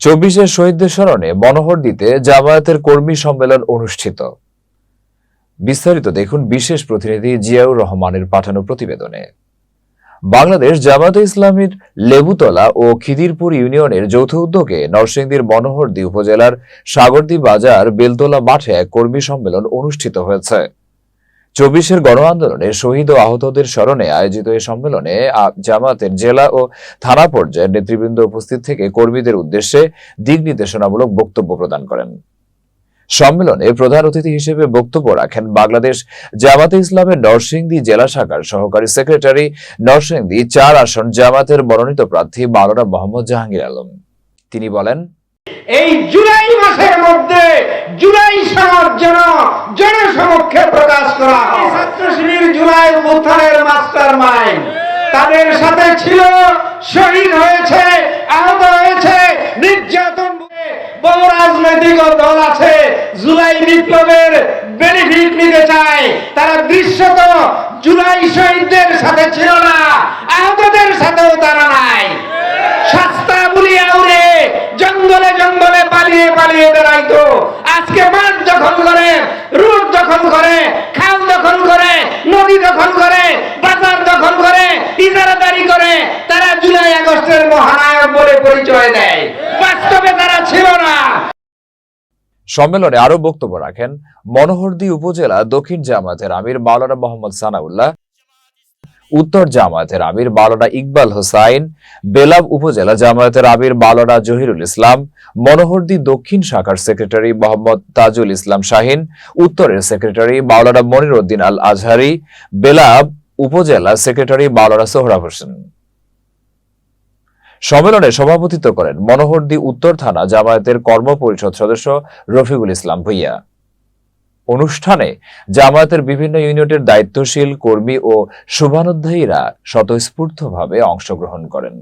চব্বিশের শহীদদের স্মরণে মনোহর দিতে জামায়াতের কর্মী সম্মেলন অনুষ্ঠিত। বিস্তারিত দেখুন বিশেষ প্রতিনিধি জিয়াউর রহমানের পাঠানো প্রতিবেদনে। বাংলাদেশ জামায়াতে ইসলামীর লেবুতলা ও খিদিরপুর ইউনিয়নের যৌথ উদ্যোগে নরসিংদীর মনোহরদী উপজেলার সাগরদী বাজার বেলতলা মাঠে এক কর্মী সম্মেলন অনুষ্ঠিত হয়েছে। চব্বিশের গণ আন্দোলনে শহীদ ও আহতদের স্মরণে আয়োজিত এই সম্মেলনে জামায়াতের জেলা ও থানা পর্যায়ের নেতৃবৃন্দ উপস্থিত থেকে কর্মীদের উদ্দেশ্যে দিক নির্দেশনামূলক বক্তব্য প্রদান করেন। সম্মেলনে প্রধান অতিথি হিসেবে বক্তব্য রাখেন বাংলাদেশ জামাতে ইসলামের নরসিংদী জেলা শাখার সহকারী সেক্রেটারি নরসিংদী চার আসন জামাতের মনোনীত প্রার্থী মাওলানা মোহাম্মদ জাহাঙ্গীর আলম। তিনি বলেন এই জুলাই মাসের মধ্যে জুলাই সমাজ যেন জনসমক্ষে প্রকাশ করা। ছাত্র শিবির জুলাই উত্থানের মাস্টার মাইন্ড। তাদের সাথে ছিল শহীদ হয়েছে আহত হয়েছে নির্যাতন বহু রাজনৈতিক দল আছে। জুলাই বিপ্লবের বেনিফিট নিতে চায়। তারা দৃশ্যত জুলাই শহীদদের সাথে ছিল না। আহতদের মহানায়ক বলে পরিচয় দেয়। বাস্তবে তারা ছিল না। সম্মেলনে আরও বক্তব্য রাখেন মনোহরদী উপজেলা দক্ষিণ জামায়াতের আমির মাওলানা মোহাম্মদ সানাউল্লাহ, উত্তর জামায়াতের আমির মাওলানা ইকবাল হোসাইন, বেলাব উপজেলা জামায়াতের আমির মাওলানা জহিরুল ইসলাম, মনোহরদী দক্ষিণ শাখার সেক্রেটারি মোহাম্মদ তাজুল ইসলাম শাহিন, উত্তরের সেক্রেটারি মাওলানা মনির উদ্দিন আল আজহারি, বেলাব উপজেলা সেক্রেটারি মাওলানা সোহরাব হোসেন। সম্মেলনে সভাপতিত্ব করেন মনোহরদি উত্তর থানা জামায়াতের কর্ম পরিষদ সদস্য রফিকুল ইসলাম ভুইয়া। অনুষ্ঠানে জামায়াতের বিভিন্ন ইউনিটের দায়িত্বশীল কর্মী ও শুভানুধ্যায়ীরা স্বতঃস্ফূর্তভাবে অংশগ্রহণ করেন।